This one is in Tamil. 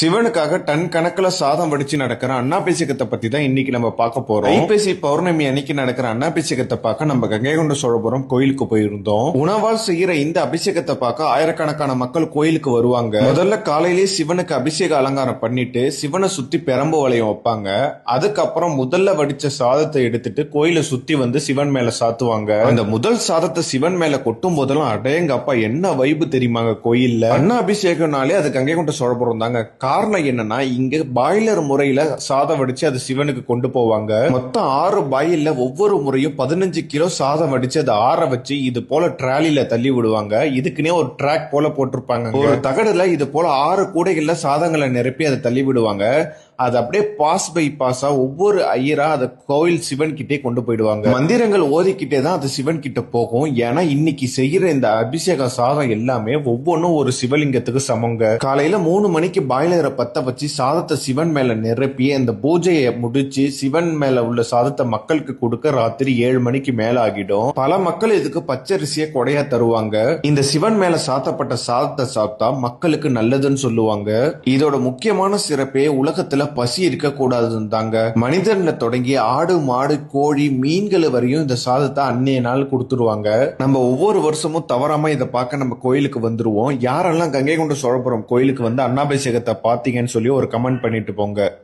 சிவனுக்காக டன் கணக்குல சாதம் வடிச்சு நடக்கிற அன்னாபிஷேகத்தை பத்தி தான் இன்னைக்கு நம்ம பார்க்க போறோம். ஐப்பசி பௌர்ணமி அன்னைக்கு நடக்கிற அன்னாபிஷேகத்தை பார்க்க நம்ம கங்கை கொண்ட சோழபுரம் கோயிலுக்கு போயிருந்தோம். உணவால் செய்யற இந்த அபிஷேகத்தை பார்க்க ஆயிரக்கணக்கான மக்கள் கோயிலுக்கு வருவாங்க. முதல்ல காலையிலேயே சிவனுக்கு அபிஷேக அலங்காரம் பண்ணிட்டு சிவனை சுத்தி பெரம்பு வளையம் வைப்பாங்க. அதுக்கப்புறம் முதல்ல வடிச்ச சாதத்தை எடுத்துட்டு கோயிலை சுத்தி வந்து சிவன் மேல சாத்துவாங்க. அந்த முதல் சாதத்தை சிவன் மேல கொட்டும் போதெல்லாம் அடேங்கப்பா என்ன வைப்பு தெரியுமாங்க கோயில்ல? அண்ணா அபிஷேகம்னாலே அது கங்கை கொண்ட சோழபுரம் தாங்க. காரணம் என்னன்னா இங்க பாய்லர் முறையில சாதம் வடிச்சு அது சிவனுக்கு கொண்டு போவாங்க. மொத்தம் ஆறு பாயில்ல ஒவ்வொரு முறையும் பதினஞ்சு கிலோ சாதம் வடிச்சு அதை ஆற வச்சு இது போல ட்ராலில தள்ளி விடுவாங்க. இதுக்குன்னே ஒரு ட்ராக் போல போட்டிருப்பாங்க. ஒரு தகடுல இது போல ஆறு கூடைகள்ல சாதங்களை நிரப்பி அதை தள்ளி விடுவாங்க. அது அப்படியே பாஸ் பை பாஸா ஒவ்வொரு ஐயரா அதை கோயில் சிவன் கிட்டே கொண்டு போயிடுவாங்க. மந்திரங்கள் ஓதிக்கிட்டே தான் அது சிவன் கிட்ட போகும். ஏன்னா இன்னைக்கு செய்யற இந்த அபிஷேக சாதம் எல்லாமே ஒவ்வொன்றும் ஒரு சிவலிங்கத்துக்கு சமங்க. காலையில மூணு மணிக்கு பாய்லரை பத்த வச்சு சாதத்தை சிவன் மேல நிரப்பி அந்த பூஜையை முடிச்சு சிவன் மேல உள்ள சாதத்தை மக்களுக்கு கொடுக்க ராத்திரி ஏழு மணிக்கு மேல ஆகிடும் பல மக்கள் இதுக்கு பச்சரிசியை கொடையா தருவாங்க. இந்த சிவன் மேல சாத்தப்பட்ட சாதத்தை சாப்பிட்டா மக்களுக்கு நல்லதுன்னு சொல்லுவாங்க. இதோட முக்கியமான சிறப்பே உலகத்துல பசி இருக்கக்கூடாதுன்னு தாங்க மனிதன்ல தொடங்கி ஆடு மாடு கோழி மீன்கள் வரையும் இந்த சாதத்தை அன்னைய நாள் கொடுத்துருவாங்க. நம்ம ஒவ்வொரு வருஷமும் தவறாம இதை பார்க்க நம்ம கோயிலுக்கு வந்துருவோம். யாரெல்லாம் கங்கை கொண்ட சோழபுரம் கோயிலுக்கு வந்து அன்னாபிஷேகத்தை பாத்தீங்கன்னு சொல்லி ஒரு கமெண்ட் பண்ணிட்டு போங்க.